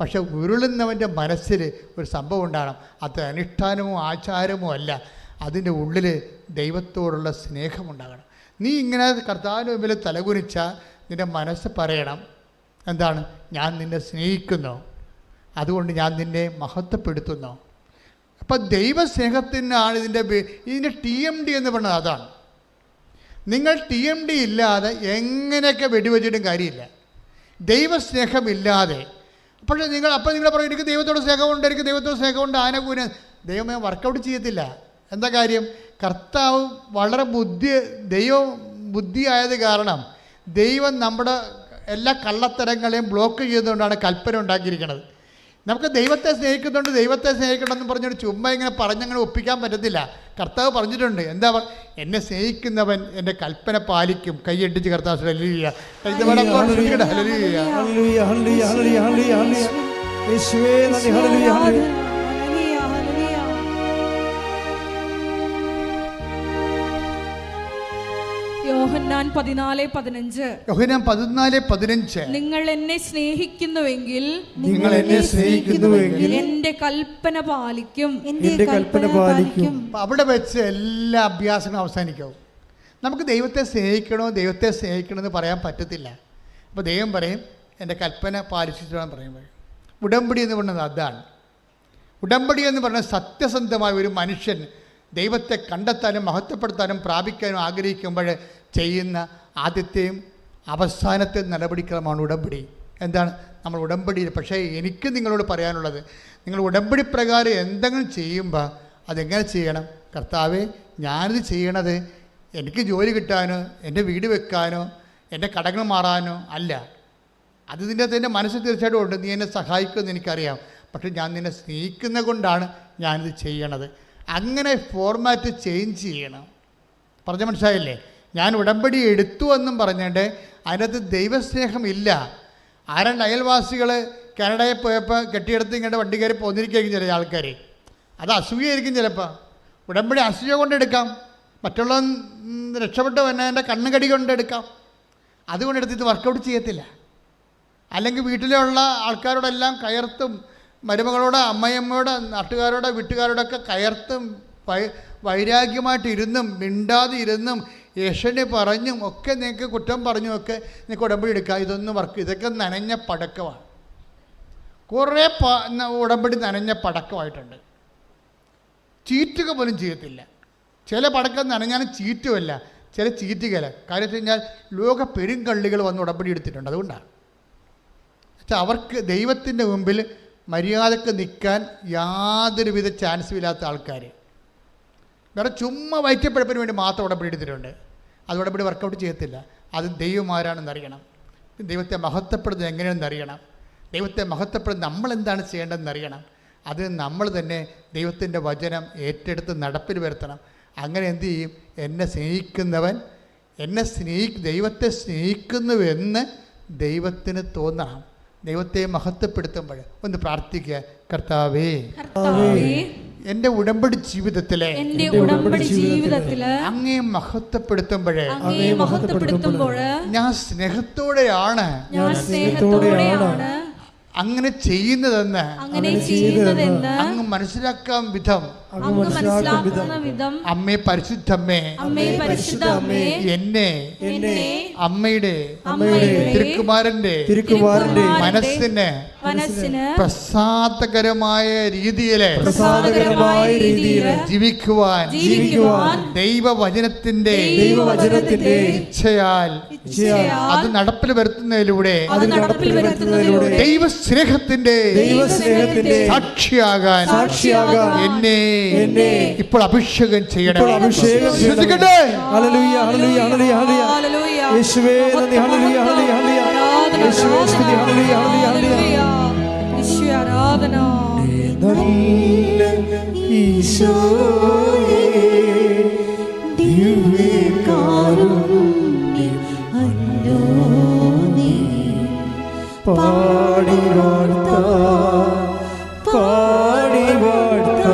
പക്ഷെ ഉരുളുന്നവന്റെ മനസ്സിൽ ഒരു സംഭവം ഉണ്ടാകണം. അത് അനുഷ്ഠാനമോ ആചാരമോ അല്ല. അതിന്റെ ഉള്ളിൽ ദൈവത്തോടുള്ള സ്നേഹമുണ്ടാകണം നീ ഇങ്ങനെ കർത്താവിന് മുമ്പിൽ തലകുനിച്ച നിന്റെ മനസ്സ് പറയണം. എന്താണ്? ഞാൻ നിന്നെ സ്നേഹിക്കുന്നു. അതുകൊണ്ട് ഞാൻ നിന്നെ മഹത്വപ്പെടുത്തുന്നു. അപ്പം ദൈവസ്നേഹത്തിനാണ് ഇതിന്റെ ഇതിന്റെ ടി എം ഡി എന്ന് പറയുന്നത് അതാണ്. നിങ്ങൾ ടി എം ഡി ഇല്ലാതെ എങ്ങനെയൊക്കെ വെടിവെച്ചിട്ടും കാര്യമില്ല. ദൈവസ്നേഹമില്ലാതെ പക്ഷേ നിങ്ങൾ അപ്പം നിങ്ങൾ പറയും എനിക്ക് ദൈവത്തോട് സ്നേഹമുണ്ട് എനിക്ക് ദൈവത്തോട് സ്നേഹമുണ്ട് ആനകൂന ദൈവമേ വർക്കൗട്ട് ചെയ്യത്തില്ല. എന്താ കാര്യം? കർത്താവ് വളരെ ബുദ്ധി ദൈവം ബുദ്ധിയായത് കാരണം ദൈവം നമ്മുടെ എല്ലാ കള്ളത്തരങ്ങളെയും ബ്ലോക്ക് ചെയ്തുകൊണ്ടാണ് കൽപ്പന ഉണ്ടാക്കിയിരിക്കുന്നത് നമുക്ക് ദൈവത്തെ സ്നേഹിക്കുന്നുണ്ട് ദൈവത്തെ സ്നേഹിക്കണമെന്ന് പറഞ്ഞൊരു ചുമ്മാ ഇങ്ങനെ പറഞ്ഞങ്ങനെ ഒപ്പിക്കാൻ പറ്റത്തില്ല. കർത്താവ് പറഞ്ഞിട്ടുണ്ട് എന്താ പറ എന്നെ സ്നേഹിക്കുന്നവൻ എന്റെ കൽപ്പന പാലിക്കും. കൈയടിച്ച് കർത്താവ് ഹല്ലേലൂയ. യോഹന്നാൻ പതിനാല് പതിനഞ്ച്. യോഹന്നാൻ പതിനാല് പതിനഞ്ച്. നിങ്ങൾ എന്നെ സ്നേഹിക്കുന്നുവെങ്കിൽ നിങ്ങൾ എന്നെ സ്നേഹിക്കുന്നുവെങ്കിൽ എന്റെ കൽപ്പന പാലിക്കും. എന്റെ കൽപ്പന പാലിക്കും. അവിടെ വെച്ച് എല്ലാ അഭ്യാസങ്ങളും അവസാനിക്കും. നമുക്ക് ദൈവത്തെ സ്നേഹിക്കണോ ദൈവത്തെ സ്നേഹിക്കണമെന്ന് പറയാൻ പറ്റത്തില്ല. അപ്പോൾ ദൈവം പറയും എന്റെ കൽപ്പന പാലിച്ചിട്ടാണ് പറയുമ്പോൾ ഉടമ്പടി എന്ന് പറയുന്നത് അതാണ്. ഉടമ്പടി എന്ന് പറഞ്ഞാൽ സത്യസന്ധമായ ഒരു മനുഷ്യൻ ദൈവത്തെ കണ്ടെത്താനും മഹത്വപ്പെടുത്താനും പ്രാപിക്കാനും ആഗ്രഹിക്കുമ്പോൾ ചെയ്യുന്ന ആദ്യത്തെയും അവസാനത്തെ നടപടിക്രമമാണ് ഉടമ്പടി. എന്താണ്? നമ്മൾ ഉടമ്പടിയിൽ പക്ഷേ എനിക്ക് നിങ്ങളോട് പറയാനുള്ളത് നിങ്ങൾ ഉടമ്പടി പ്രകാരം എന്തെങ്കിലും ചെയ്യുമ്പോൾ അതെങ്ങനെ ചെയ്യണം? കർത്താവെ ഞാനിത് ചെയ്യണത് എനിക്ക് ജോലി കിട്ടാനോ എന്റെ വീട് വെക്കാനോ എന്റെ കടകൾ മാറാനോ അല്ല. അത് ഇതിന്റെ അകത്ത് എന്റെ മനസ്സിൽ തീർച്ചയായിട്ടും ഉണ്ട്. നീ എന്നെ സഹായിക്കുമെന്ന് എനിക്കറിയാം. പക്ഷെ ഞാൻ നിന്നെ സ്നേഹിക്കുന്ന കൊണ്ടാണ് ഞാനിത് ചെയ്യണത്. അങ്ങനെ ഫോർമാറ്റ് ചേഞ്ച് ചെയ്യണം. പറഞ്ഞ മനസ്സിലായില്ലേ? ഞാൻ ഉടമ്പടി എടുത്തു എന്നും പറഞ്ഞുകൊണ്ട് അതിനകത്ത് ദൈവസ്നേഹമില്ല. ആരണ്ട് അയൽവാസികൾ കാനഡയിൽ പോയപ്പോൾ കെട്ടിയെടുത്ത് ഇങ്ങോട്ട് വണ്ടി കയറി പോന്നിരിക്കും ചില ആൾക്കാർ അത് അസൂയായിരിക്കും ചിലപ്പോൾ ഉടമ്പടി അസൂയ കൊണ്ടെടുക്കാം മറ്റുള്ള രക്ഷപ്പെട്ട് വന്നെ എന്റെ കണ്ണുകടി കൊണ്ടെടുക്കാം അതുകൊണ്ടെടുത്ത് ഇത് വർക്കൗട്ട് ചെയ്യത്തില്ല. അല്ലെങ്കിൽ വീട്ടിലുള്ള ആൾക്കാരോടെല്ലാം കയർത്തും മരുമകളോട് അമ്മയമ്മയോട് നാട്ടുകാരോട് വീട്ടുകാരോടൊക്കെ കയർത്തും വൈരാഗ്യമായിട്ട് ഇരുന്നും മിണ്ടാതെ ഇരുന്നും യശന് പറഞ്ഞും ഒക്കെ നിങ്ങൾക്ക് കുറ്റം പറഞ്ഞും ഒക്കെ നിങ്ങൾക്ക് ഉടമ്പടി എടുക്കുക ഇതൊന്നും വർക്ക് ഇതൊക്കെ നനഞ്ഞ പടക്കമാണ്. കുറേ പ ഉടമ്പടി നനഞ്ഞ പടക്കമായിട്ടുണ്ട്. ചീറ്റുക പോലും ചെയ്യത്തില്ല. ചില പടക്കം നനഞ്ഞാലും ചീറ്റുമല്ല ചില ചീറ്റുകല കാര്യം കഴിഞ്ഞാൽ ലോക പെരുങ്കള്ളികൾ വന്ന് ഉടമ്പടി എടുത്തിട്ടുണ്ട്. അതുകൊണ്ടാണ്. പക്ഷെ അവർക്ക് ദൈവത്തിന്റെ മുമ്പിൽ മര്യാദയ്ക്ക് നിൽക്കാൻ യാതൊരുവിധ ചാൻസും ഇല്ലാത്ത ആൾക്കാർ വേറെ ചുമ്മാ വയറ്റപ്പെടുപ്പിന് വേണ്ടി മാത്രം ഉടമ്പടി എടുത്തിട്ടുണ്ട്. അത് ഉടമ്പടി വർക്കൗട്ട് ചെയ്യത്തില്ല. അത് ദൈവമാരാണെന്ന് അറിയണം. ദൈവത്തെ മഹത്വപ്പെടുന്നത് എങ്ങനെയാണെന്ന് അറിയണം. ദൈവത്തെ മഹത്വപ്പെടുന്ന നമ്മൾ എന്താണ് ചെയ്യേണ്ടതെന്ന് അറിയണം. അത് നമ്മൾ തന്നെ ദൈവത്തിന്റെ വചനം ഏറ്റെടുത്ത് നടപ്പിൽ വരുത്തണം. അങ്ങനെ എന്തു ചെയ്യും? എന്നെ സ്നേഹിക്കുന്നവൻ എന്നെ സ്നേഹി ദൈവത്തെ സ്നേഹിക്കുന്നുവെന്ന് ദൈവത്തിന് തോന്നണം. ദൈവത്തെ മഹത്വപ്പെടുത്തുമ്പോൾ ഒന്ന് പ്രാർത്ഥിക്കുക. കർത്താവേ എന്റെ ഉടമ്പടി ജീവിതത്തിലെ എന്റെ ഉടമ്പടി ജീവിതത്തിൽ അങ്ങേ മഹത്വപ്പെടുത്തുമ്പോഴേ അങ്ങേ മഹത്വപ്പെടുത്തുമ്പോൾ ഞാൻ സ്നേഹത്തോടെയാണ് ഞാൻ സ്നേഹത്തോടെയാണ് അങ്ങനെ ചെയ്യുന്നതെന്ന് അങ്ങ് മനസ്സിലാക്കാൻ വിധം. അങ്ങ് മനസ്സിലാക്കുന്ന വിധം. അമ്മേ പരിശുദ്ധമ്മേ അമ്മേ പരിശുദ്ധ അമ്മേ എന്നെ അമ്മയുടെ തിരുക്കുമാരന്റെ തിരുക്കുമാരന്റെ മനസ്സിന് മനസ്സിന് പ്രസാദകരമായ രീതിയിൽ പ്രസാദകരമായ രീതിയിൽ ജീവിക്കുവാൻ ജീവിക്കുവാൻ ദൈവവചനത്തിന്റെ ദൈവവചനത്തിന്റെ ഇച്ഛയാൽ ഇച്ഛയാൽ അത് നടപ്പിൽ വരുത്തുന്നതിലൂടെ അത് നടപ്പിൽ വരുത്തുന്നതിലൂടെ ദൈവസ്നേഹത്തിന്റെ സാക്ഷിയാകാൻ സാക്ഷിയാകാൻ എന്നെ എന്നെ ഇപ്പോൾ അഭിഷേകം ചെയ്യണം ഇപ്പോൾ അഭിഷേകം. ശ്രദ്ധിക്കട്ടെ? Hallelujah hallelujah hallelujah hallelujah. Hallelujah. യേശുവേ നന്ദി ഹല്ലേലൂയ ഹല്ലേലൂയ ഹല്ലേലൂയ. ആരാധന, യേശുവേ സ്തുതി ഹല്ലേലൂയ ഹല്ലേലൂയ ഹല്ലേലൂയ. ഹല്ലേലൂയ. യേശുവേ ആരാധന. നല്ല ഈശോയേ ദിവ്യകാരുണ്യം പാടി വാഴ്ത്ത പാടി വാഴ്ത്ത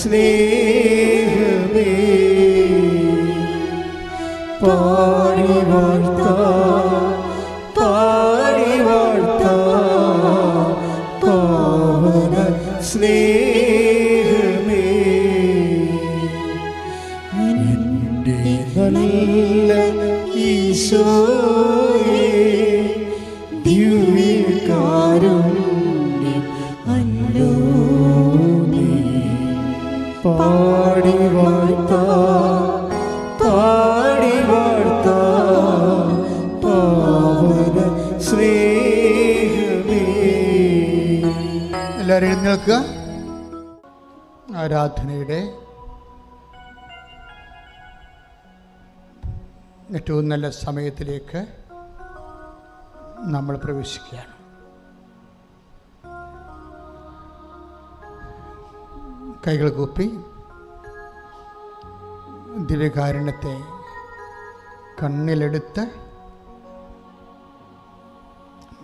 സ്നേഹമേ എഴുന്നേൽക്കുക ആരാധനയുടെ ഏറ്റവും നല്ല സമയത്തിലേക്ക് നമ്മൾ പ്രവേശിക്കുകയാണ്. കൈകൾ കൂപ്പി ദിവ്യകാരുണ്യത്തെ കണ്ണിലെടുത്ത്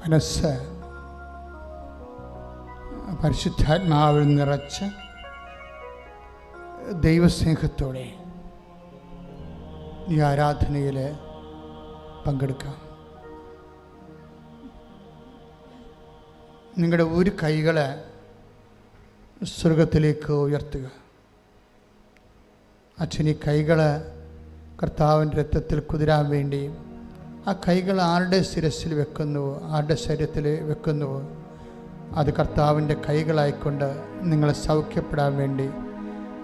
മനസ്സ് പരിശുദ്ധാത്മാവിൽ നിറച്ച് ദൈവസ്നേഹത്തോടെ ഈ ആരാധനയിൽ പങ്കെടുക്കാം. നിങ്ങളുടെ ഒരു കൈകളെ സ്വർഗത്തിലേക്ക് ഉയർത്തുക. അച്ഛൻ ഈ കൈകൾ കർത്താവിന്റെ രക്തത്തിൽ കുതിരാൻ വേണ്ടി ആ കൈകൾ ആരുടെ ശിരസിൽ വെക്കുന്നുവോ ആരുടെ ശരീരത്തിൽ വെക്കുന്നുവോ അത് കർത്താവിന്റെ കൈകളായിക്കൊണ്ട് നിങ്ങളെ സൗഖ്യപ്പെടാൻ വേണ്ടി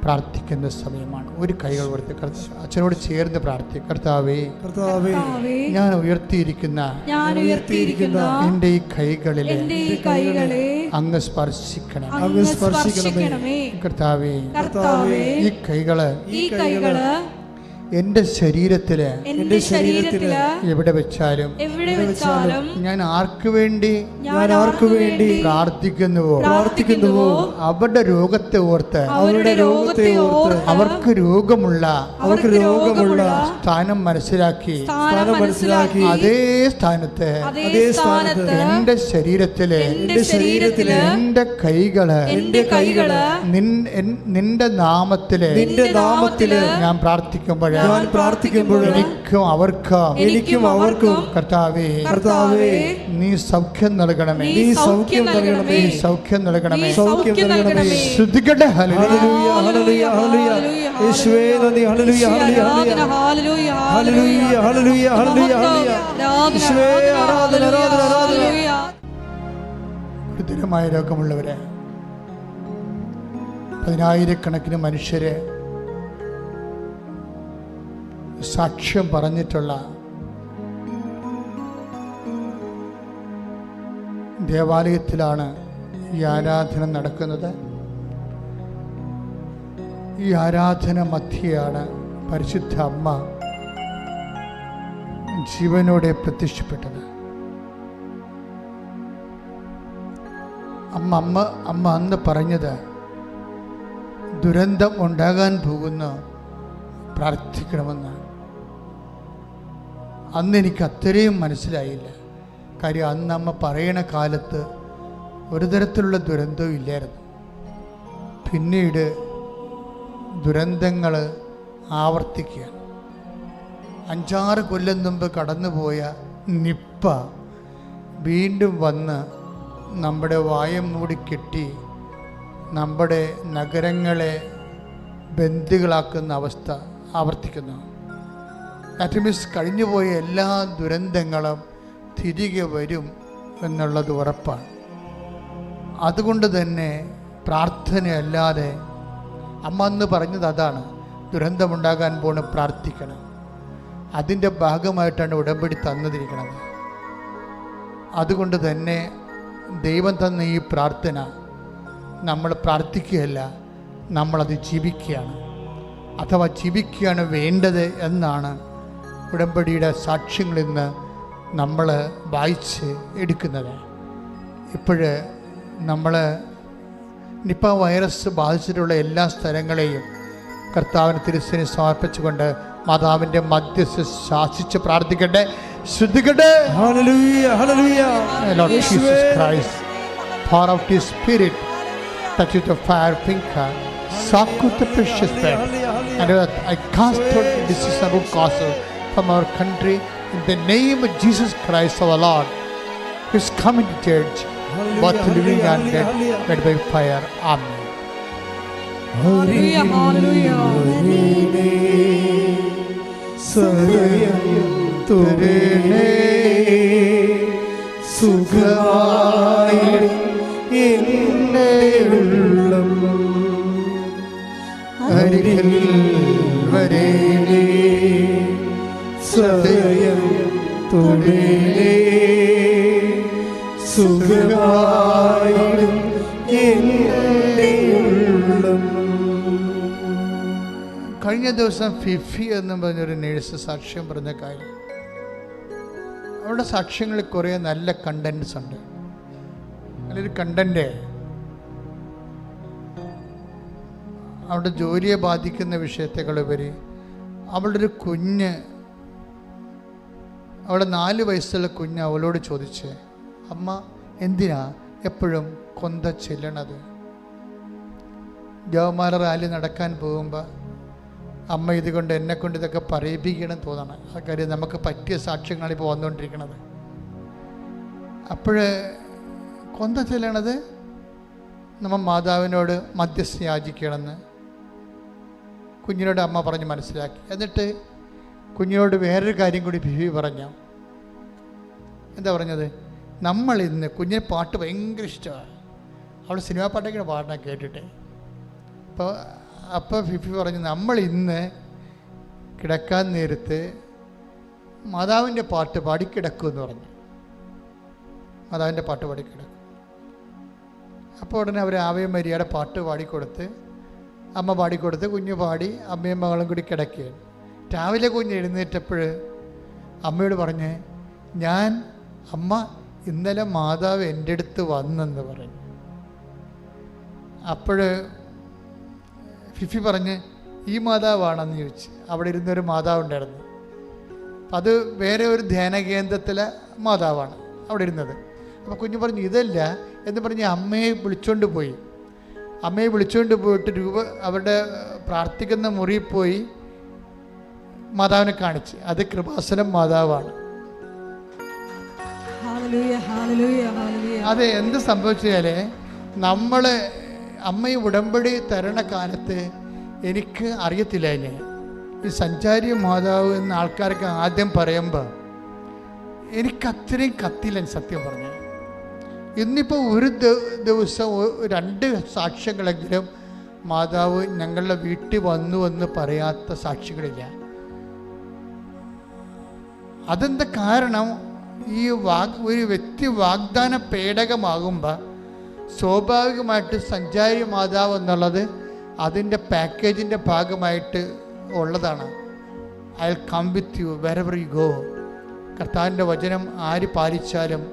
പ്രാർത്ഥിക്കുന്ന സമയമാണ്. ഒരു കൈകൾ ഉയർത്തി അച്ഛനോട് ചേർന്ന് പ്രാർത്ഥിക്കും കർത്താവേ ഞാൻ ഉയർത്തിയിരിക്കുന്ന ഞാൻ ഉയർത്തിയിരിക്കുന്ന എന്റെ ഈ കൈകളിലെ എന്റെ ഈ കൈകളെ അങ്ങ് സ്പർശിക്കണം. അങ്ങ് സ്പർശിക്കണമേ. കർത്താവേ കർത്താവേ ഈ കൈകൾ ഈ കൈകൾ എന്റെ ശരീരത്തിൽ എന്റെ ശരീരത്തിൽ എവിടെ വെച്ചാലും എവിടെ വെച്ചാലും ഞാൻ ആർക്കു വേണ്ടി? ഞാൻ ആർക്കു വേണ്ടി പ്രാർത്ഥിക്കുന്നുവോ? പ്രാർത്ഥിക്കുന്നുവോ? അവരുടെ രോഗത്തെ ഓർത്ത് അവരുടെ രോഗത്തെ ഓർത്ത് അവർക്ക് രോഗമുള്ള അവർക്ക് രോഗമുള്ള സ്ഥാനം മനസ്സിലാക്കി സ്ഥാനം മനസ്സിലാക്കി അതേ സ്ഥാനത്ത് അതേ സ്ഥാനത്ത് എന്റെ ശരീരത്തിൽ എന്റെ ശരീരത്തിൽ എന്റെ കൈകൾ എന്റെ കൈകൾ നിൻ- നിന്റെ നാമത്തിൽ നിന്റെ നാമത്തിൽ ഞാൻ പ്രാർത്ഥിക്കുമ്പോൾ ഞാൻ പ്രാർത്ഥിക്കുമ്പോൾ എനിക്കും അവർക്കും എനിക്കും അവർക്കും കർത്താവേ കർത്താവേ നീ സൗഖ്യം നൽകണമേ. നീ സൗഖ്യം നൽകണമേ. നീ സൗഖ്യം നൽകണമേ. സൗഖ്യം നൽകണമേ. ശ്രദ്ധിക്കട്ടെ. ഹല്ലേലൂയ. Hallelujah hallelujah hallelujah. യേശുവേ നന്ദി. ഹല്ലേലൂയ hallelujah hallelujah. Hallelujah hallelujah hallelujah. Hallelujah യേശുവേ ആരാധന ആരാധന ആരാധന ഗുരുതരമായ രോഗമുള്ളവരെ പതിനായിരക്കണക്കിന് മനുഷ്യര് സാക്ഷ്യം പറഞ്ഞിട്ടുള്ള ദേവാലയത്തിലാണ് ഈ ആരാധന നടക്കുന്നത്. ഈ ആരാധന മധ്യയാണ് പരിശുദ്ധ അമ്മ ജീവനോടെ പ്രത്യക്ഷപ്പെട്ടത്. അമ്മ അമ്മ അമ്മ അന്ന് പറഞ്ഞത് ദുരന്തം ഉണ്ടാകാൻ പോകുന്ന പ്രാർത്ഥിക്കണമെന്ന് അന്ന് എനിക്ക് അത്രയും മനസ്സിലായില്ല. കാര്യം അന്ന് അമ്മ പറയണ കാലത്ത് ഒരു തരത്തിലുള്ള ദുരന്തവും ഇല്ലായിരുന്നു. പിന്നീട് ദുരന്തങ്ങൾ ആവർത്തിക്കുക അഞ്ചാറ് കൊല്ലം മുമ്പ് കടന്നുപോയ നിപ്പ വീണ്ടും വന്ന് നമ്മുടെ വായം മൂടി കെട്ടി നമ്മുടെ നഗരങ്ങളെ ബന്ദികളാക്കുന്ന അവസ്ഥ ആവർത്തിക്കുന്നു. മീൻസ് കഴിഞ്ഞുപോയ എല്ലാ ദുരന്തങ്ങളും തിരികെ വരും എന്നുള്ളത് ഉറപ്പാണ്. അതുകൊണ്ട് തന്നെ പ്രാർത്ഥനയല്ലാതെ അമ്മ അന്ന് പറഞ്ഞത് അതാണ് ദുരന്തമുണ്ടാകാൻ പോണ് പ്രാർത്ഥിക്കണം. അതിന്റെ ഭാഗമായിട്ടാണ് ഉടമ്പടി തന്നതിരിക്കുന്നത് അതുകൊണ്ട് തന്നെ ദൈവം തന്ന ഈ പ്രാർത്ഥന നമ്മൾ പ്രാർത്ഥിക്കുകയല്ല നമ്മളത് ജീവിക്കുകയാണ്. അഥവാ ജീവിക്കുകയാണ് വേണ്ടത് എന്നാണ് ഉടമ്പടിയുടെ സാക്ഷ്യങ്ങളിൽ നിന്ന് നമ്മൾ വായിച്ച് എടുക്കുന്നത് ഇപ്പോഴ് നമ്മൾ നിപ്പ വൈറസ് ബാധിച്ചിട്ടുള്ള എല്ലാ സ്ഥലങ്ങളെയും കർത്താവിന് തിരുസനെ സമർപ്പിച്ചുകൊണ്ട് മാതാവിന്റെ മധ്യസ്ഥ ശാസിച്ച് പ്രാർത്ഥിക്കട്ടെ ശ്രദ്ധിക്കട്ടെ. ഹല്ലേലൂയ ഹല്ലേലൂയ Lord Jesus Christ, pour out His Spirit, touch with the fire finger, soak with the precious blood. And I cast out the disease and root causes from our country in the name of Jesus Christ our Lord, who is coming to church, both living and dead, led by fire. Amen. Hallelujah hallelujah സദയം തുരണേ സുഖമായി എന്നെ ഉള്ളം അരികിൽ വരേണേ കഴിഞ്ഞ ദിവസം Fifi എന്ന് പറഞ്ഞൊരു nurse സാക്ഷ്യം പറഞ്ഞ കാര്യം. അവരുടെ സാക്ഷ്യങ്ങളിൽ കുറേ നല്ല കണ്ടൻസ് ഉണ്ട്. നല്ലൊരു കണ്ടന്റ് അവരുടെ ജോലിയെ ബാധിക്കുന്ന വിഷയത്തെക്കാളുപരി അവളുടെ ഒരു കുഞ്ഞ് അവളുടെ നാല് വയസ്സുള്ള കുഞ്ഞ് അവളോട് ചോദിച്ച് അമ്മ എന്തിനാ എപ്പോഴും കൊന്ത ചെല്ലണത്? ജവമാല റാലി നടക്കാൻ പോകുമ്പോൾ അമ്മ ഇതുകൊണ്ട് എന്നെ കൊണ്ട് ഇതൊക്കെ പറയിപ്പിക്കണം തോന്നണം. ആ കാര്യം നമുക്ക് പറ്റിയ സാക്ഷ്യങ്ങളാണ് ഇപ്പോൾ വന്നുകൊണ്ടിരിക്കുന്നത് അപ്പോൾ കൊന്ത ചെല്ലണത് നമ്മ മാതാവിനോട് മധ്യസ്ഥ യാചിക്കണമെന്ന് കുഞ്ഞിനോട് അമ്മ പറഞ്ഞ് മനസ്സിലാക്കി. എന്നിട്ട് കുഞ്ഞിനോട് വേറൊരു കാര്യം കൂടി ബിബി പറഞ്ഞു. എന്താ പറഞ്ഞത്? നമ്മൾ ഇന്ന് കുഞ്ഞിന് പാട്ട് ഭയങ്കര ഇഷ്ടമാണ്. അവൾ സിനിമാ പാട്ടൊക്കെ പാടണം കേട്ടിട്ട്. അപ്പോൾ അപ്പോൾ ഫിഫി പറഞ്ഞു നമ്മൾ ഇന്ന് കിടക്കാൻ നേരത്ത് മാതാവിന്റെ പാട്ട് പാടിക്കിടക്കുമെന്ന് പറഞ്ഞു. മാതാവിന്റെ പാട്ട് പാടിക്കിടക്കും അപ്പോൾ ഉടനെ അവർ ആവയ മര്യാദ പാട്ട് പാടിക്കൊടുത്ത് അമ്മ പാടിക്കൊടുത്ത് കുഞ്ഞു പാടി അമ്മയും മകളും കൂടി കിടക്കുകയാണ്. രാവിലെ കുഞ്ഞ് എഴുന്നേറ്റപ്പോൾ അമ്മയോട് പറഞ്ഞ് ഞാൻ അമ്മ ഇന്നലെ മാതാവ് എന്റെ അടുത്ത് വന്നെന്ന് പറഞ്ഞു. അപ്പോൾ ഫിഫി പറഞ്ഞ് ഈ മാതാവാണെന്ന് ചോദിച്ച്. അവിടെ ഇരുന്നൊരു മാതാവ് ഉണ്ടായിരുന്നു. അത് വേറെ ഒരു ധ്യാന കേന്ദ്രത്തിലെ മാതാവാണ് അവിടെ ഇരുന്നത്. അപ്പോൾ കുഞ്ഞു പറഞ്ഞു ഇതല്ല. എന്ന് പറഞ്ഞ് അമ്മയെ വിളിച്ചുകൊണ്ട് പോയി. അമ്മയെ വിളിച്ചുകൊണ്ട് പോയിട്ട് രൂപ അവരുടെ പ്രാർത്ഥിക്കുന്ന മുറിയിൽ പോയി. മാതാവിനെ കാണിച്ച്. അത് കൃപാസനം മാതാവാണ്. അത് എന്ത് സംഭവിച്ചാൽ നമ്മൾ അമ്മ ഈ ഉടമ്പടി തരണ കാലത്ത് എനിക്ക് അറിയത്തില്ല എന്നെ ഈ സഞ്ചാരി മാതാവ് എന്ന ആൾക്കാർക്ക് ആദ്യം പറയുമ്പോൾ എനിക്ക് അത്രയും കത്തില്ല സത്യം പറഞ്ഞു. ഇന്നിപ്പോൾ ഒരു ദിവസം രണ്ട് സാക്ഷ്യങ്ങളെങ്കിലും മാതാവ് ഞങ്ങളുടെ വീട്ടിൽ വന്നു എന്ന് പറയാത്ത സാക്ഷികളില്ല അതെന്താ കാരണം? ഈ വാഗ് ഒരു വ്യക്തി വാഗ്ദാന പേടകമാകുമ്പോൾ സ്വാഭാവികമായിട്ട് സഞ്ചാരി മാതാവ് എന്നുള്ളത് അതിന്റെ പാക്കേജിന്റെ ഭാഗമായിട്ട് ഉള്ളതാണ്. I come with you wherever you go കർത്താവിന്റെ വചനം ആര് പാലിച്ചാലും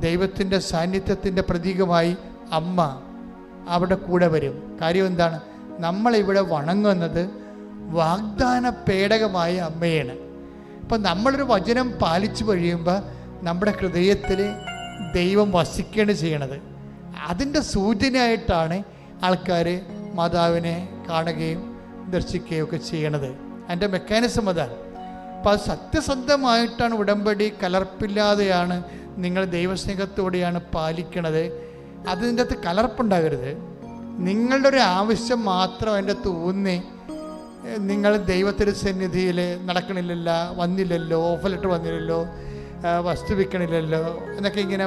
ദൈവത്തിന്റെ സാന്നിധ്യത്തിന്റെ പ്രതീകമായി അമ്മ അവിടെ കൂടെ വരും. കാര്യം എന്താണ്? നമ്മളിവിടെ വണങ്ങുന്നത് വാഗ്ദാന പേടകമായ അമ്മയാണ്. അപ്പം നമ്മളൊരു വചനം പാലിച്ചു കഴിയുമ്പോൾ നമ്മുടെ ഹൃദയത്തിൽ ദൈവം വസിക്കുകയാണ് ചെയ്യണത്. അതിന്റെ സൂചനയായിട്ടാണ് ആൾക്കാർ മാതാവിനെ കാണുകയും ദർശിക്കുകയും ഒക്കെ ചെയ്യണത്. അതിന്റെ മെക്കാനിസം അതാണ് അപ്പം അത് സത്യസന്ധമായിട്ടാണ് ഉടമ്പടി കലർപ്പില്ലാതെയാണ് നിങ്ങൾ ദൈവസ്നേഹത്തോടെയാണ് പാലിക്കണത്. അതിന്റെ അകത്ത് കലർപ്പുണ്ടാകരുത്. നിങ്ങളുടെ ഒരു ആവശ്യം മാത്രം അതിന്റെ അകത്ത് ഊന്നി നിങ്ങൾ ദൈവത്തിന്റെ സന്നിധിയിൽ നടക്കണില്ലല്ല വന്നില്ലല്ലോ ലെറ്റർ വന്നില്ലല്ലോ വസ്തു വിൽക്കണില്ലല്ലോ എന്നൊക്കെ ഇങ്ങനെ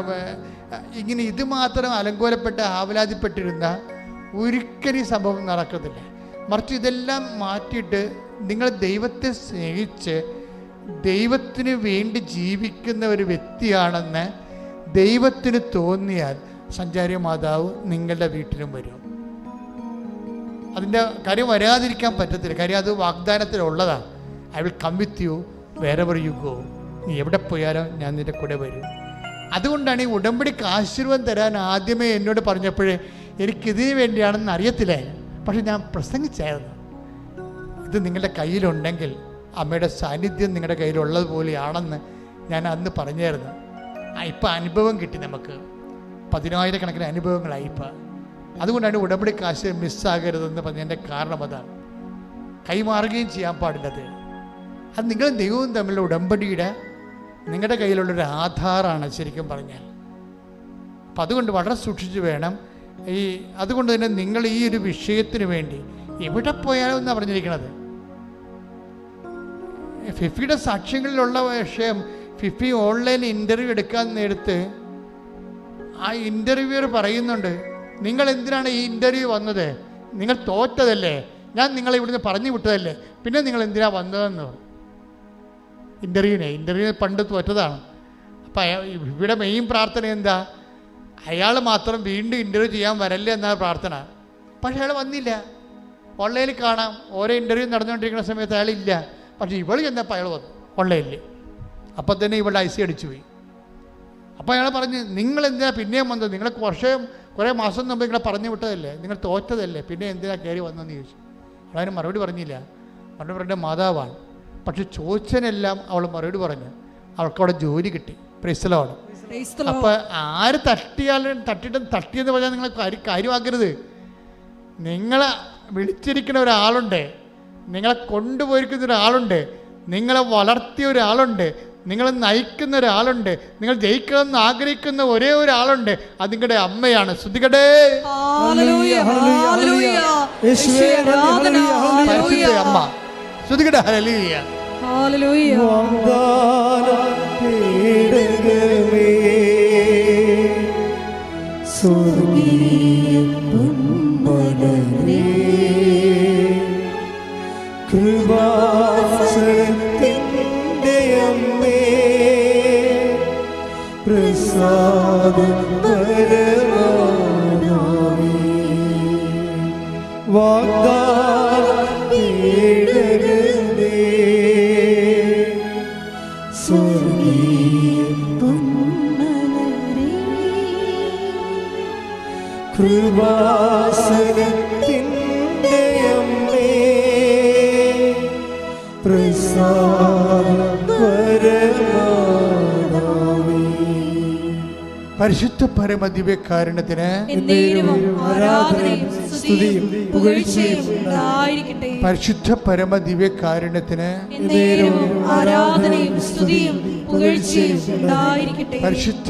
ഇങ്ങനെ ഇത് മാത്രം അലങ്കോലപ്പെട്ട് ആവലാതിപ്പെട്ടിരുന്ന ഒരിക്കലും സംഭവം നടക്കത്തില്ല. മറിച്ച് ഇതെല്ലാം മാറ്റിയിട്ട് നിങ്ങൾ ദൈവത്തെ സ്നേഹിച്ച് ദൈവത്തിന് വേണ്ടി ജീവിക്കുന്ന ഒരു വ്യക്തിയാണെന്ന് ദൈവത്തിന് തോന്നിയാൽ സഞ്ചാരി മാതാവ് നിങ്ങളുടെ വീട്ടിലും വരും. അതിന്റെ കാര്യം വരാതിരിക്കാൻ പറ്റത്തില്ല. കാര്യം അത് വാഗ്ദാനത്തിലുള്ളതാണ്. I will come with you wherever you go നീ എവിടെ പോയാലും ഞാൻ നിന്റെ കൂടെ വരും. അതുകൊണ്ടാണ് ഈ ഉടമ്പടിക്ക് ആശീർവാദം തരാൻ ആദ്യമേ എന്നോട് പറഞ്ഞപ്പോഴേ എനിക്കിതിന് വേണ്ടിയാണെന്ന് അറിയത്തില്ലേ. പക്ഷെ ഞാൻ പ്രസംഗിച്ചായിരുന്നു. ഇത് നിങ്ങളുടെ കയ്യിലുണ്ടെങ്കിൽ അമ്മയുടെ സാന്നിധ്യം നിങ്ങളുടെ കയ്യിലുള്ളതുപോലെയാണെന്ന് ഞാൻ അന്ന് പറഞ്ഞായിരുന്നു. ഇപ്പം അനുഭവം കിട്ടി നമുക്ക്. പതിനായിരക്കണക്കിന് അനുഭവങ്ങളായി ഇപ്പം. അതുകൊണ്ടാണ് ഉടമ്പടി കാശ് മിസ്സാകരുതെന്ന് പറഞ്ഞതിന്റെ കാരണം അതാണ്. കൈമാറുകയും ചെയ്യാൻ പാടില്ലത് അത് നിങ്ങളും ദൈവവും തമ്മിലുള്ള ഉടമ്പടിയുടെ നിങ്ങളുടെ കയ്യിലുള്ളൊരു ആധാറാണ് ശരിക്കും പറഞ്ഞാൽ. അപ്പം അതുകൊണ്ട് വളരെ സൂക്ഷിച്ച് വേണം. ഈ അതുകൊണ്ട് തന്നെ നിങ്ങൾ ഈ ഒരു വിഷയത്തിന് വേണ്ടി എവിടെ പോയാലും എന്നാണ് പറഞ്ഞിരിക്കുന്നത്. ഫിഫിയുടെ സാക്ഷ്യങ്ങളിലുള്ള വിഷയം ഫിഫി ഓൺലൈൻ ഇന്റർവ്യൂ എടുക്കാൻ നേരത്ത് ആ ഇന്റർവ്യൂർ പറയുന്നുണ്ട് നിങ്ങൾ എന്തിനാണ് ഈ ഇന്റർവ്യൂ വന്നത്? നിങ്ങൾ തോറ്റതല്ലേ? ഞാൻ നിങ്ങളെ ഇവിടുന്ന് പറഞ്ഞു വിട്ടതല്ലേ? പിന്നെ നിങ്ങൾ എന്തിനാ വന്നതെന്ന് ഇന്റർവ്യൂവിനെ ഇന്റർവ്യൂ പണ്ട് തോറ്റതാണ്. അപ്പം ഇവിടെ മെയിൻ പ്രാർത്ഥന എന്താ? അയാൾ മാത്രം വീണ്ടും ഇന്റർവ്യൂ ചെയ്യാൻ വരല്ലേ എന്നാണ് പ്രാർത്ഥന. പക്ഷേ അയാൾ വന്നില്ല. ഓൺലൈനിൽ കാണാം. ഓരോ ഇന്റർവ്യൂ നടന്നുകൊണ്ടിരിക്കുന്ന സമയത്ത് അയാളില്ല പക്ഷേ ഇവൾ ചെന്നപ്പോൾ അയാൾ വന്നു. ഓൺലൈനിൽ അപ്പം തന്നെ ഇവളുടെ ഐ സി അടിച്ചു പോയി അപ്പോൾ അയാൾ പറഞ്ഞു നിങ്ങൾ എന്തിനാ പിന്നെയും വന്നത്? നിങ്ങൾ വർഷം കുറേ മാസം മുമ്പ് നിങ്ങളെ പറഞ്ഞു വിട്ടതല്ലേ? നിങ്ങൾ തോറ്റതല്ലേ? പിന്നെ എന്തിനാ കയറി വന്നതെന്ന് ചോദിച്ചു. അവളതിന് മറുപടി പറഞ്ഞില്ല. മറുപടി പറഞ്ഞ മാതാവാണ്. പക്ഷെ ചോദിച്ചതിനെല്ലാം അവൾ മറുപടി പറഞ്ഞു. അവൾക്കവിടെ ജോലി കിട്ടി. പ്രിസലോട്. അപ്പോൾ ആര് തട്ടിയാലും തട്ടിയിട്ടും തട്ടിയെന്ന് പറഞ്ഞാൽ നിങ്ങൾ കാര്യം കാര്യമാക്കരുത്. നിങ്ങളെ വിളിച്ചിരിക്കുന്ന ഒരാളുണ്ട്. നിങ്ങളെ കൊണ്ടുപോയിരിക്കുന്ന ഒരാളുണ്ട്. നിങ്ങളെ വളർത്തിയ ഒരാളുണ്ട്. നിങ്ങളെ നയിക്കുന്ന ഒരാളുണ്ട്. നിങ്ങൾ ജയിക്കണമെന്ന് ആഗ്രഹിക്കുന്ന ഒരേ ഒരാളുണ്ട്. അത് നിങ്ങളുടെ അമ്മയാണ്. ശ്രുതികടേ അമ്മ. Hallelujah, hallelujah. യേശുവേ, നന്ദി, പ്രസാദ വാഗ്ദാനം പരിശുദ്ധ പുകഴ്ചയും ഉണ്ടായിരിക്കട്ടെ. പരിശുദ്ധ പുകഴ്ചയും ഉണ്ടായിരിക്കട്ടെ. പരിശുദ്ധ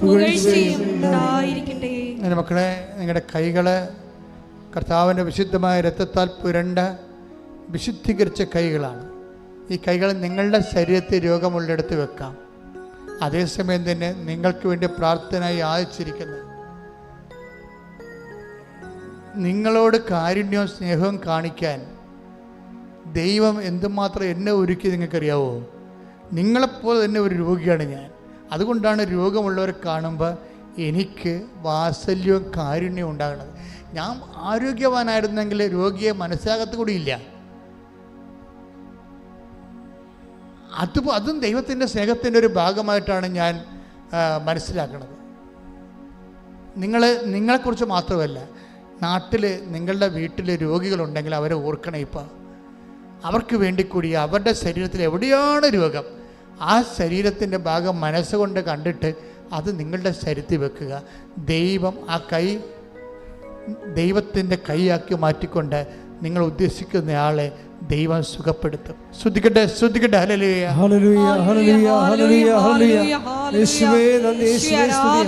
പുകഴ്ചയും ഉണ്ടായിരിക്കട്ടെ. എന്റെ മക്കളെ നിങ്ങളുടെ കൈകൾ കർത്താവിന്റെ വിശുദ്ധമായ രക്തത്താൽ പുരണ്ട വിശുദ്ധീകരിച്ച കൈകളാണ്. ഈ കൈകൾ നിങ്ങളുടെ ശരീരത്തിൽ രോഗമുള്ളിടത്ത് വെക്കാം. അതേസമയം തന്നെ നിങ്ങൾക്ക് വേണ്ടി പ്രാർത്ഥന യാചിച്ചിരിക്കുന്ന നിങ്ങളോട് കാരുണ്യവും സ്നേഹവും കാണിക്കാൻ ദൈവം എന്തുമാത്രം എന്നെ ഒരുക്കി നിങ്ങൾക്കറിയാവോ? നിങ്ങളെപ്പോലെ തന്നെ ഒരു രോഗിയാണ് ഞാൻ. അതുകൊണ്ടാണ് രോഗമുള്ളവരെ കാണുമ്പോൾ എനിക്ക് വാത്സല്യവും കാരുണ്യവും ഉണ്ടാകുന്നത്. ഞാൻ ആരോഗ്യവാനായിരുന്നെങ്കിൽ രോഗിയെ മനസ്സിലാകത്ത് കൂടിയില്ല അത് അതും ദൈവത്തിന്റെ സ്നേഹത്തിന്റെ ഒരു ഭാഗമായിട്ടാണ് ഞാൻ മനസ്സിലാക്കുന്നത് നിങ്ങൾ നിങ്ങളെക്കുറിച്ച് മാത്രമല്ല നാട്ടിൽ നിങ്ങളുടെ വീട്ടിൽ രോഗികളുണ്ടെങ്കിൽ അവരെ ഓർക്കണം ഇപ്പോൾ അവർക്ക് വേണ്ടി കൂടി അവരുടെ ശരീരത്തിൽ എവിടെയാണ് രോഗം ആ ശരീരത്തിന്റെ ഭാഗം മനസ്സുകൊണ്ട് കണ്ടിട്ട് അത് നിങ്ങളുടെ ശരീരത്തിൽ വെക്കുക. ദൈവം ആ കൈ ദൈവത്തിന്റെ കൈയാക്കി മാറ്റിക്കൊണ്ട് നിങ്ങൾ ഉദ്ദേശിക്കുന്ന ഉദ്ദേശിക്കുന്നയാളെ ദൈവം സുഖപ്പെടുത്തും. ശ്രദ്ധിക്കട്ടെ ശ്രദ്ധിക്കട്ടെ. Hallelujah. Hallelujah hallelujah hallelujah hallelujah യേശുവേ നന്ദി യേശുവേ സ്തുതി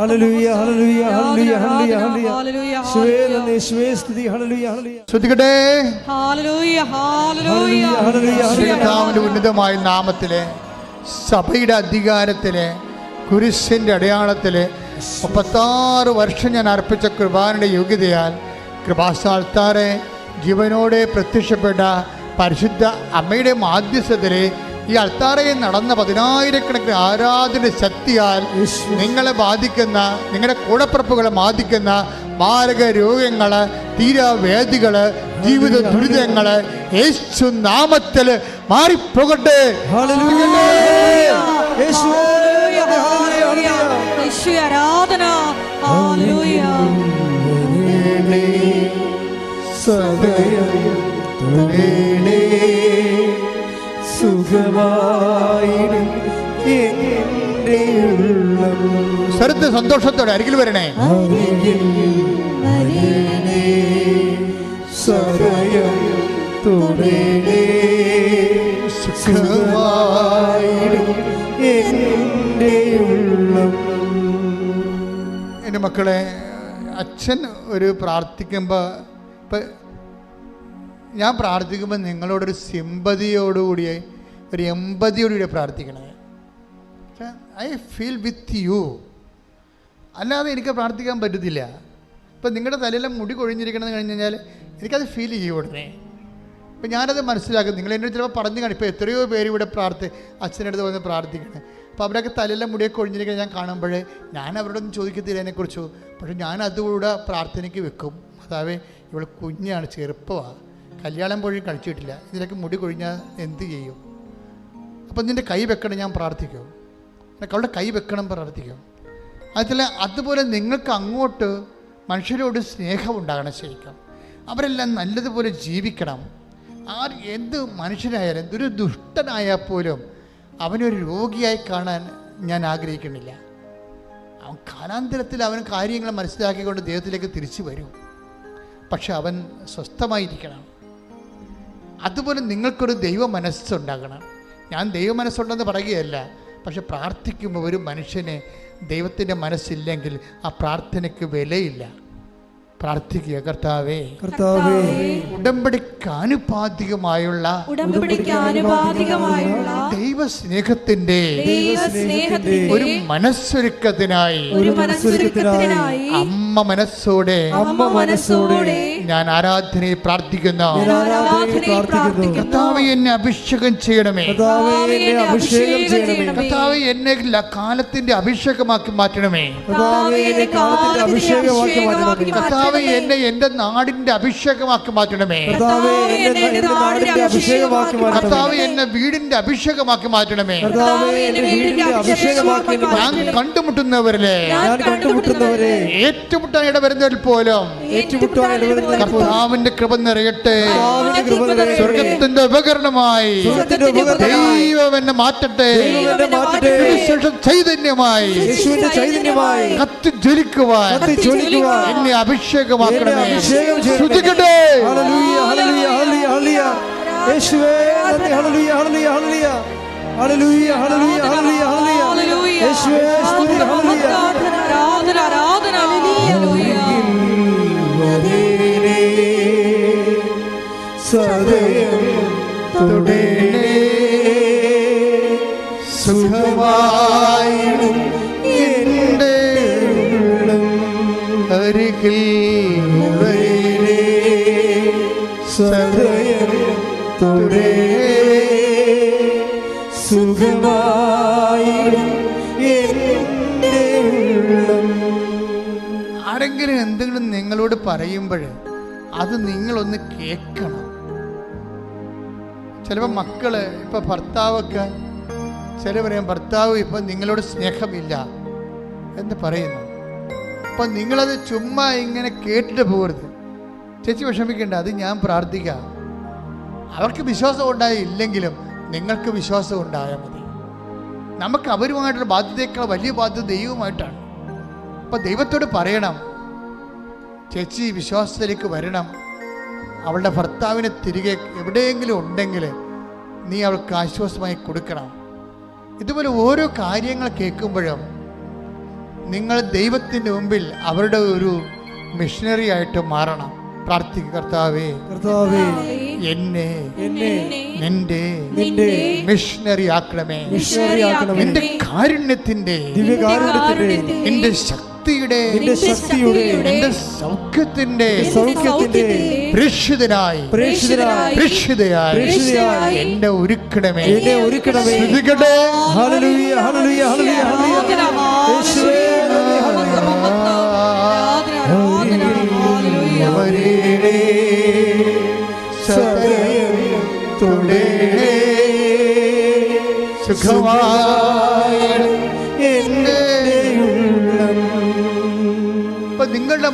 ഹല്ലേലൂയ ഹല്ലേലൂയ ഹല്ലേലൂയ ഹല്ലേലൂയ ഹല്ലേലൂയ യേശുവേ നന്ദി യേശുവേ സ്തുതി ഹല്ലേലൂയ ഹല്ലേലൂയ. ശ്രദ്ധിക്കട്ടെ. കർത്താവിന്റെ ഉന്നതമായ നാമത്തിലെ സഭയുടെ അധികാരത്തിലെ കുരിശിന്റെ അടയാളത്തിലെ മുപ്പത്താറ് വർഷം ഞാൻ അർപ്പിച്ച കൃപാനയുടെ യോഗ്യതയാൽ കൃപാസ്ഥാനത്താറെ ജീവനോടെ പ്രത്യക്ഷപ്പെട്ട പരിശുദ്ധ അമ്മയുടെ മാധ്യസ്ഥത്തിലെ ഈ അൾത്താറയിൽ നടന്ന പതിനായിരക്കണക്കിന് ആരാധന ശക്തിയാൽ നിങ്ങളെ ബാധിക്കുന്ന നിങ്ങളുടെ കൂടപ്പിറപ്പുകളെ ബാധിക്കുന്ന മാരക രോഗങ്ങൾ തീരാവേദികൾ ജീവിത ദുരിതങ്ങൾ യേശു നാമത്തിൽ മാറിപ്പോകട്ടെ. ആരാധന. സദയം തൊഴേണേ സുഖമായിടും സ്വരത്ത് സന്തോഷത്തോടെ അരികിൽ വരണേ. അരികിൽ വരണേ സദയം തൊഴേണേ സുഖമായിടും എന്റെ ഉള്ളം. എന്റെ മക്കളെ അച്ഛൻ ഒരു പ്രാർത്ഥിക്കുമ്പോൾ ഇപ്പം ഞാൻ പ്രാർത്ഥിക്കുമ്പോൾ നിങ്ങളോടൊരു സിമ്പതിയോടുകൂടി ഒരു എമ്പതിയോടുകൂടി പ്രാർത്ഥിക്കണേ. I feel with you. അല്ലാതെ എനിക്ക് പ്രാർത്ഥിക്കാൻ പറ്റത്തില്ല. ഇപ്പം നിങ്ങളുടെ തലയിലെ മുടി കൊഴിഞ്ഞിരിക്കണമെന്ന് കഴിഞ്ഞ് കഴിഞ്ഞാൽ എനിക്കത് ഫീൽ ചെയ്യും ഉടനെ. അപ്പം ഞാനത് മനസ്സിലാക്കും നിങ്ങൾ എന്നോട് ചിലപ്പോൾ പറഞ്ഞു കാണും. ഇപ്പോൾ എത്രയോ പേര് ഇവിടെ പ്രാർത്ഥി അച്ഛനടുത്ത് വന്ന് പ്രാർത്ഥിക്കണം. അപ്പോൾ അവരൊക്കെ തലയിലെ മുടിയൊക്കെ കൊഴിഞ്ഞിരിക്കുന്നത് ഞാൻ കാണുമ്പോൾ ഞാൻ അവരോടൊന്നും ചോദിക്കത്തില്ല അതിനെക്കുറിച്ചോ പക്ഷേ ഞാൻ അതുകൂടെ പ്രാർത്ഥനയ്ക്ക് വെക്കും. അതാവേ ഇവൾ കുഞ്ഞാണ് ചെറുപ്പമാണ് കല്യാണം പോലും കഴിച്ചിട്ടില്ല. ഇതിലേക്ക് മുടി കൊഴിഞ്ഞാൽ എന്ത് ചെയ്യും? അപ്പം നിന്റെ കൈ വെക്കണം ഞാൻ പ്രാർത്ഥിക്കും. അവളുടെ കൈ വെക്കണം പ്രാർത്ഥിക്കും. അതിൽ അതുപോലെ നിങ്ങൾക്ക് അങ്ങോട്ട് മനുഷ്യരോട് സ്നേഹം ഉണ്ടാകണം ശരിക്കും. അവരെല്ലാം നല്ലതുപോലെ ജീവിക്കണം. ആർ എന്ത് മനുഷ്യനായാലും എന്തൊരു ദുഷ്ടനായാൽ പോലും അവനൊരു രോഗിയായി കാണാൻ ഞാൻ ആഗ്രഹിക്കുന്നില്ല. അവൻ കാലാന്തരത്തിൽ അവൻ കാര്യങ്ങൾ മനസ്സിലാക്കിക്കൊണ്ട് ദൈവത്തിലേക്ക് തിരിച്ചു വരും. പക്ഷെ അവൻ സ്വസ്ഥമായിരിക്കണം. അതുപോലെ നിങ്ങൾക്കൊരു ദൈവ മനസ്സുണ്ടാകണം. ഞാൻ ദൈവ മനസ്സുണ്ടെന്ന് പറയുകയല്ല പക്ഷെ പ്രാർത്ഥിക്കുമ്പോൾ ഒരു മനുഷ്യന് ദൈവത്തിന്റെ മനസ്സില്ലെങ്കിൽ ആ പ്രാർത്ഥനയ്ക്ക് വിലയില്ല. പ്രാർത്ഥിക്കുക. കർത്താവേ കർത്താവേ ഉടമ്പടിക്ക് ആനുപാതികമായുള്ള ഉടമ്പടിക്ക് ആനുപാതികമായുള്ള ദൈവസ്നേഹത്തിന്റെ ദൈവ സ്നേഹത്തിന്റെ ഒരു മനസ്സൊരുക്കത്തിനായി ഒരു മനസ്സൊരുക്കത്തിനായി അമ്മ മനസ്സോടെ അമ്മ മനസ്സോടെ ഞാൻ ആരാധനയെ പ്രാർത്ഥിക്കുന്നു. കർത്താവ് എന്നെ അഭിഷേകം ചെയ്യണമേ. കർത്താവേ എന്നെ അഭിഷേകം ചെയ്യണമേ. കർത്താവ് എന്നെ കാലത്തിന്റെ അഭിഷേകമാക്കി മാറ്റണമേ. കർത്താവേ എന്നെ കർത്താവ് എന്റെ നാടിന്റെ അഭിഷേകമാക്കി മാറ്റണമേ. കർത്താവ് എന്നെ വീടിന്റെ അഭിഷേകമാക്കി മാറ്റണമേ. ഞാൻ കണ്ടുമുട്ടുന്നവരിലെ. ഞാൻ കണ്ടുമുട്ടുന്നവരെ. ഏറ്റുമുട്ടാൻ ഇടവരുന്നവരിൽ പോലും. കർത്താവിന്റെ കൃപ നിറയട്ടെ. കർത്താവിന്റെ കൃപ നിറയട്ടെ. സ്വർഗത്തിന്റെ ഉപകരണമായി. ദൈവം എന്നെ മാറ്റട്ടെ. ചൈതന്യമായി. കത്തി ജ്വലിക്കുവാൻ എന്നെ അഭിഷേകം ചെയ്യണമേ. ശ്രുതിക്കട്ടെ ഹല്ലേലൂയ hallelujah hallelujah hallelujah. Hallelujah hallelujah hallelujah. Hallelujah hallelujah hallelujah hallelujah. യേശുവേ സ്തുതി ഹല്ലേലൂയ. ആരാധന സദയം സുഖമായിടും നിങ്ങളോട് പറയുമ്പോൾ അത് നിങ്ങളൊന്ന് കേൾക്കണം. ചിലപ്പോൾ മക്കൾ ഇപ്പം ഭർത്താവൊക്കെ ചില പറയാം ഭർത്താവ് ഇപ്പം നിങ്ങളോട് സ്നേഹമില്ല എന്ന് പറയുന്നു. അപ്പം നിങ്ങളത് ചുമ്മാ ഇങ്ങനെ കേട്ടിട്ട് പോകരുത്. ചേച്ചി വിഷമിക്കേണ്ട അത് ഞാൻ പ്രാർത്ഥിക്കാം. അവർക്ക് വിശ്വാസം ഉണ്ടായില്ലെങ്കിലും നിങ്ങൾക്ക് വിശ്വാസം ഉണ്ടായാൽ മതി. നമുക്ക് അവരുമായിട്ടുള്ള ബാധ്യതയേക്കാൾ വലിയ ബാധ്യത ദൈവമായിട്ടാണ് അപ്പം ദൈവത്തോട് പറയണം ചേച്ചി വിശ്വാസത്തിലേക്ക് വരണം. അവളുടെ ഭർത്താവിനെ തിരികെ എവിടെയെങ്കിലും ഉണ്ടെങ്കിൽ നീ അവൾക്ക് ആശ്വാസമായി കൊടുക്കണം. ഇതുപോലെ ഓരോ കാര്യങ്ങൾ കേൾക്കുമ്പോഴും നിങ്ങൾ ദൈവത്തിന്റെ മുമ്പിൽ അവരുടെ ഒരു മിഷനറി ആയിട്ട് മാറണം. പ്രാർത്ഥിക്കുക കർത്താവേ. കർത്താവേ. എന്നെ എന്നെ നിന്റെ നിന്റെ മിഷനറി ആക്കണമേ. നിന്റെ കാരുണ്യത്തിന്റെ ദിവ്യകാരുണ്യത്തിന്റെ നിന്റെ ശക്തി ശക്തിയുടെ നിന്റെ സൗഖ്യത്തിന്റെ സൗഖ്യത്തിന്റെ പ്രേക്ഷിതനായി പ്രേക്ഷിതനായി പ്രേക്ഷിതയായി പ്രേക്ഷിതയായി എന്നെ ഒരുക്കണമേ. എന്നെ ഒരുക്കണമേ. ശ്രദ്ധിക്കട്ടെ ഹല്ലേലൂയ ഹല്ലേലൂയ ഹല്ലേലൂയ. ഹല്ലേലൂയ യേശുവേ നന്ദി,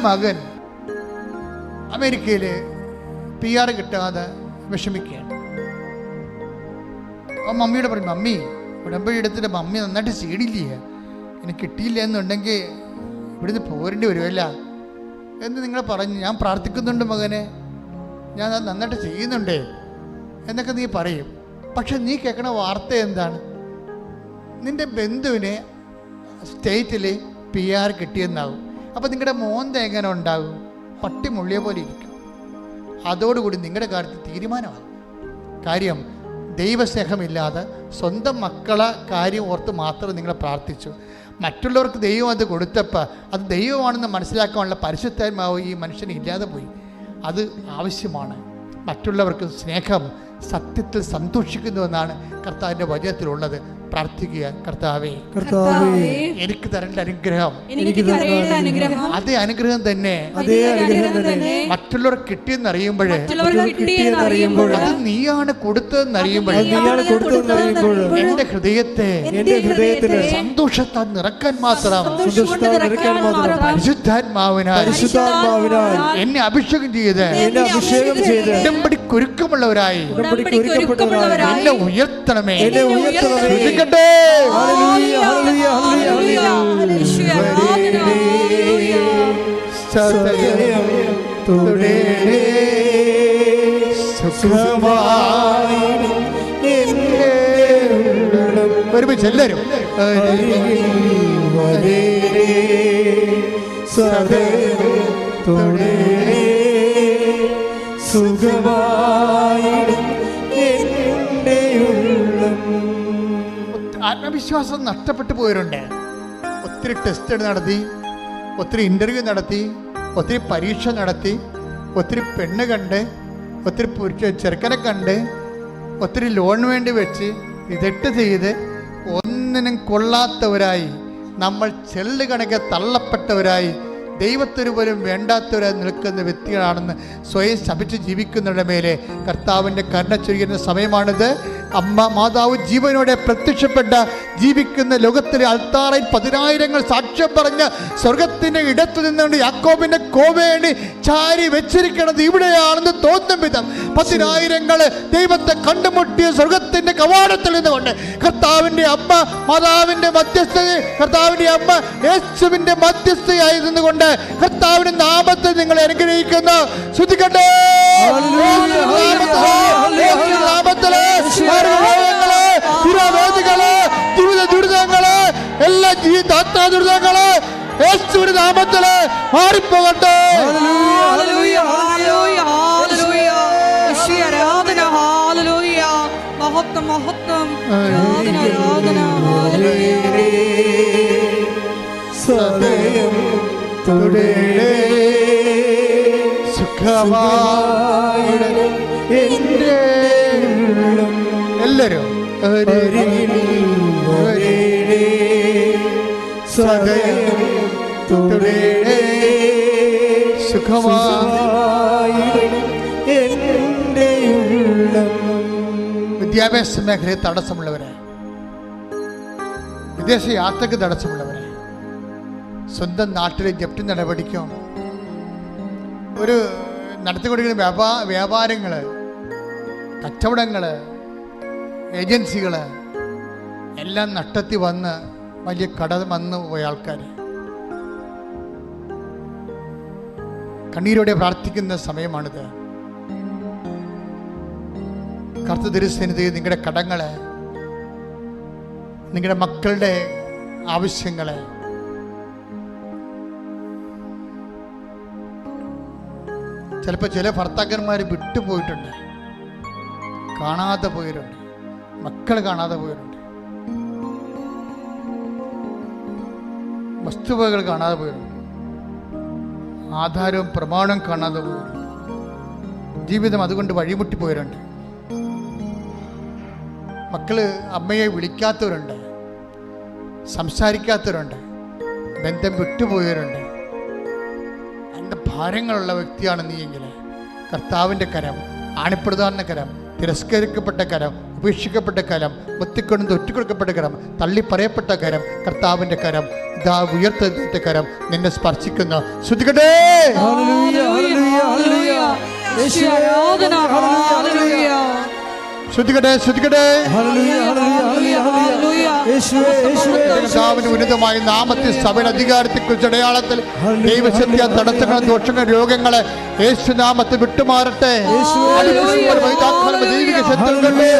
മകൻ അമേരിക്കയിൽ പി ആർ കിട്ടാതെ വിഷമിക്കുകയാണ്. ആ മമ്മിയോട് പറയും മമ്മി ഉടമ്പടി എടുത്തിട്ട് മമ്മി നന്നായിട്ട് സീഡില്ലേ എനിക്ക് കിട്ടിയില്ല എന്നുണ്ടെങ്കിൽ ഇവിടുന്ന് പോരേണ്ടി വരുമല്ല എന്ന് നിങ്ങൾ പറഞ്ഞു ഞാൻ പ്രാർത്ഥിക്കുന്നുണ്ട് മകനെ. ഞാൻ അത് നന്നായിട്ട് ചെയ്യുന്നുണ്ട്. എന്നൊക്കെ നീ പറയും. പക്ഷെ നീ കേൾക്കണ വാർത്ത എന്താണ്? നിന്റെ ബന്ധുവിനെ സ്റ്റേറ്റിൽ പി ആർ കിട്ടിയെന്നാകും അപ്പോൾ നിങ്ങളുടെ മോന്ത എങ്ങനെ ഉണ്ടാകും? പട്ടി മുള്ളിയ പോലെ ഇരിക്കും. അതോടുകൂടി നിങ്ങളുടെ കാര്യത്തിൽ തീരുമാനമാകും. കാര്യം ദൈവസ്നേഹമില്ലാതെ സ്വന്തം മക്കളെ കാര്യം ഓർത്ത് മാത്രം നിങ്ങൾ പ്രാർത്ഥിച്ചു. മറ്റുള്ളവർക്ക് ദൈവം അത് കൊടുത്തപ്പോൾ അത് ദൈവമാണെന്ന് മനസ്സിലാക്കാനുള്ള പരിശുദ്ധാത്മാവ് ഈ മനുഷ്യന് ഇല്ലാതെ പോയി. അത് ആവശ്യമാണ്. മറ്റുള്ളവർക്ക് സ്നേഹം സത്യത്തിൽ സന്തോഷിക്കുന്നു സന്തോഷിക്കുന്നുവെന്നാണ് കർത്താവിന്റെ വചനത്തിലുള്ളത്. പ്രാർത്ഥിക്കുക. കർത്താവേ കർത്താവേ എനിക്ക് തരേണ്ട അനുഗ്രഹം. എനിക്ക് തരേണ്ട അനുഗ്രഹം. അതേ അനുഗ്രഹം തന്നെ. അതേ അനുഗ്രഹം തന്നെ. മറ്റുള്ളവർ കിട്ടിയെന്ന് അറിയുമ്പോൾ അത് നീയാണ് കൊടുത്തതെന്നറിയുമ്പോൾ അത് എന്റെ ഹൃദയത്തെ എന്റെ ഹൃദയത്തിന് സന്തോഷത്താൽ നിറക്കാൻ മാത്രം പരിശുദ്ധാത്മാവിനാൽ എന്നെ അഭിഷേകം ചെയ്ത് എന്നെ അഭിഷേകം ചെയ്ത് ഉടമ്പടി കുരുക്കമുള്ളവരായി എന്നെ ഉയർത്തണമേ. എന്നെ ഉയർത്തണമേ. ഉള്ളം ഒരുമിച്ച് തുടരണേ. സുഖമായി ആത്മവിശ്വാസം നഷ്ടപ്പെട്ടു പോയവരുണ്ട്. ഒത്തിരി ടെസ്റ്റ് നടത്തി ഒത്തിരി ഇന്റർവ്യൂ നടത്തി ഒത്തിരി പരീക്ഷ നടത്തി ഒത്തിരി പെണ്ണ് കണ്ട് ഒത്തിരി ചെറുക്കനെ കണ്ട് ഒത്തിരി ലോൺ വേണ്ടി വെച്ച് ഇതെട്ട് ചെയ്ത് ഒന്നിനും കൊള്ളാത്തവരായി നമ്മൾ ചെല്ലുകണക്കെ തള്ളപ്പെട്ടവരായി ദൈവത്തിന് പോലും വേണ്ടാത്തവരെ നിൽക്കുന്ന വ്യക്തികളാണെന്ന് സ്വയം ശപിച്ച് ജീവിക്കുന്നവരുടെ മേലെ കർത്താവിന്റെ കരുണ ചൊരിയുന്ന സമയമാണിത്. അമ്മ മാതാവ് ജീവനോടെ പ്രത്യക്ഷപ്പെട്ട ജീവിക്കുന്ന ലോകത്തിലെ അൾത്താറയിൽ പതിനായിരങ്ങൾ സാക്ഷ്യം പറഞ്ഞ് സ്വർഗത്തിന്റെ ഇടത്തു നിന്നുകൊണ്ട് യാക്കോബിന്റെ കോവേണി ചാരി വെച്ചിരിക്കണത് ഇവിടെയാണെന്ന് തോന്നും വിധം പതിനായിരങ്ങൾ ദൈവത്തെ കണ്ടുമുട്ടിയ സ്വർഗത്തിന്റെ കവാടത്തിൽ നിന്നുകൊണ്ട് കർത്താവിന്റെ അമ്മ മാതാവിന്റെ മധ്യസ്ഥ കർത്താവിന്റെ അമ്മ യേശുവിന്റെ മധ്യസ്ഥയായി നിന്നുകൊണ്ട് കർത്താവിന്റെ നാമത്തെ നിങ്ങൾ അനുഗ്രഹിക്കുന്നു. ശ്രുതിക്കട്ടെ നാമത്തിലെ ഇരവേദികളെ ദുരവേദികൾ, ദുരിതങ്ങളെ എല്ലാ ജീവിതാത്മാ ദുരിതങ്ങൾ യേശുവിന്റെ നാമത്തിൽ മാറിപ്പോകട്ടെ. മഹത്വം മഹത്വം. സദയം തുടേ സുഖമായി എല്ലാരും തുടരണേ സുഖമായി വിദ്യാഭ്യാസ മേഖലയിൽ തടസ്സമുള്ളവരെ വിദേശ യാത്രയ്ക്ക് തടസ്സമുള്ളവരെ സ്വന്തം നാട്ടിലെ ജപ്തി നടപടിക്കും ഒരു നടത്തിക്കൊണ്ടിരിക്കുന്ന വ്യാപാ വ്യാപാരങ്ങൾ കച്ചവടങ്ങൾ ഏജൻസികൾ എല്ലാം നട്ടത്തി വന്ന് വലിയ കട വന്ന് പോയ ആൾക്കാർ കണ്ണീരോടെ പ്രാർത്ഥിക്കുന്ന സമയമാണിത്. കർത്ത തിരുസന്നിധിയിൽ നിങ്ങളുടെ കടങ്ങളെ നിങ്ങളുടെ മക്കളുടെ ആവശ്യങ്ങളെ ചിലപ്പോൾ ചില ഭർത്താക്കന്മാർ വിട്ടുപോയിട്ടുണ്ട്. കാണാതെ പോയിട്ടുണ്ട്. മക്കൾ കാണാതെ പോയവരുണ്ട് വസ്തുവകൾ കാണാതെ പോയി. ആധാരവും പ്രമാണവും കാണാതെ പോയി. ജീവിതം അതുകൊണ്ട് വഴിമുട്ടി പോയവരുണ്ട്. മക്കൾ അമ്മയെ വിളിക്കാത്തവരുണ്ട്. സംസാരിക്കാത്തവരുണ്ട്. ബന്ധം വിട്ടുപോയവരുണ്ട്. എന്റെ ഭാരങ്ങളുള്ള വ്യക്തിയാണ് നീയെങ്കിൽ കർത്താവിന്റെ കരം ആണിപ്രധാന കരം തിരസ്കരിക്കപ്പെട്ട കരം ഉപേക്ഷിക്കപ്പെട്ട കരം മുത്തിക്കൊണ്ട് ഒറ്റക്കൊടുക്കപ്പെട്ട കരം തള്ളി പറയപ്പെട്ട കരം കർത്താവിന്റെ കരം ഇതാ ഉയർത്തെ കരം നിന്നെ സ്പർശിക്കുന്നു ശ്രുതികടേ ഹല്ലേലൂയ ഹല്ലേലൂയ. കർത്താവിന്റെ ഉന്നതമായ നാമത്തിൽ സഭയുടെ അധികാരത്തെ കുറിച്ച് അടയാളത്തിൽ ദൈവശക്തി തടസ്സങ്ങൾ ദോഷങ്ങൾ രോഗങ്ങളെ യേശു നാമത്തിൽ വിട്ടുമാറട്ടെ. ദൈവിക ശത്രുക്കളുടെ